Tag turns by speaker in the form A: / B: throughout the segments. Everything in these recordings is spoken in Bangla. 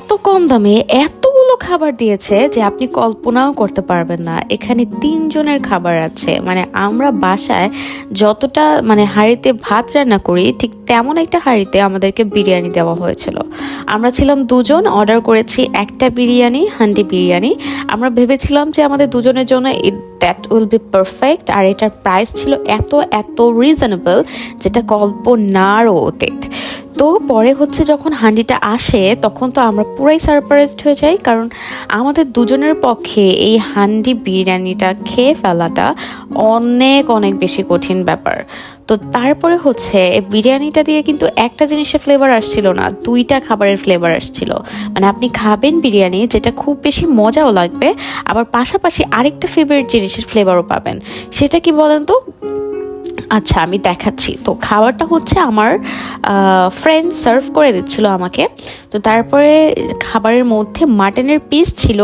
A: এত কম দামে এতগুলো খাবার দিয়েছে যে আপনি কল্পনাও করতে পারবেন না। এখানে তিনজনের খাবার আছে। মানে আমরা বাসায় যতটা মানে হাঁড়িতে ভাত রান্না করি, ঠিক তেমন একটা হাঁড়িতে আমাদেরকে বিরিয়ানি দেওয়া হয়েছিল। আমরা ছিলাম দুজন, অর্ডার করেছি একটা বিরিয়ানি, হান্ডি বিরিয়ানি। আমরা ভেবেছিলাম যে আমাদের দুজনের জন্য দ্যাট উইল বি পারফেক্ট আর এটার প্রাইস ছিল এত এত রিজনেবল যেটা কল্পনারও অতীত। তো পরে হচ্ছে যখন হান্ডিটা আসে, তখন তো আমরা পুরাই সারপ্রাইজড হয়ে যাই, কারণ আমাদের দুজনের পক্ষে এই হান্ডি বিরিয়ানিটা খেয়ে ফেলাটা অনেক অনেক বেশি কঠিন ব্যাপার। তো তারপরে হচ্ছে বিরিয়ানিটা দিয়ে কিন্তু একটা জিনিসের ফ্লেভার আসছিল না, দুইটা খাবারের ফ্লেভার আসছিল। মানে আপনি খাবেন বিরিয়ানি, যেটা খুব বেশি মজাও লাগবে, আবার পাশাপাশি আরেকটা ফেভারিট জিনিসের ফ্লেভারও পাবেন। সেটা কি বলেন তো? আচ্ছা আমি দেখাচ্ছি। তো খাবারটা হচ্ছে আমার ফ্রেন্ড সার্ভ করে দিচ্ছিল আমাকে। তো তারপরে খাবারের মধ্যে মাটনের পিস ছিল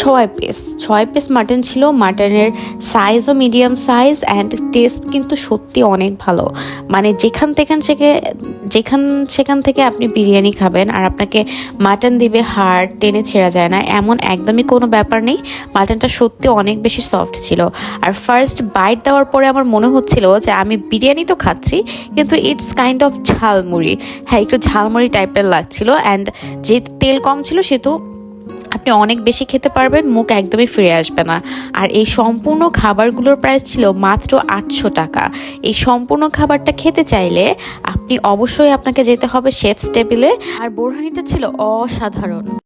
A: ছয় পিস ছয় পিস মাটন ছিল মাটনের সাইজও মিডিয়াম সাইজ অ্যান্ড টেস্ট কিন্তু সত্যি অনেক ভালো। মানে যেখান থেকে যেখান, সেখান থেকে আপনি বিরিয়ানি খাবেন আর আপনাকে মাটন দিবে হাড়, টেনে ছেঁড়া যায় না। এমন একদমই কোনো ব্যাপার নেই। মাটনটা সত্যি অনেক বেশি সফট ছিল। আর ফার্স্ট বাইট দেওয়ার পরে আমার মনে হচ্ছিল যে আমি বিরিয়ানি তো খাচ্ছি, কিন্তু ইটস কাইন্ড অফ ঝালমুড়ি। হ্যাঁ একটু ঝালমুড়ি টাইপের লাগছিল। অ্যান্ড যে তেল কম ছিল সেহেতু আপনি অনেক বেশি খেতে পারবেন, মুখ একদমই ফিরে আসবে না। আর এই সম্পূর্ণ খাবারগুলোর প্রাইস ছিল মাত্র আটশো টাকা। এই সম্পূর্ণ খাবারটা খেতে চাইলে আপনি অবশ্যই আপনাকে যেতে হবে শেফস টেবিলে আর বোরহানিটা ছিল অসাধারণ।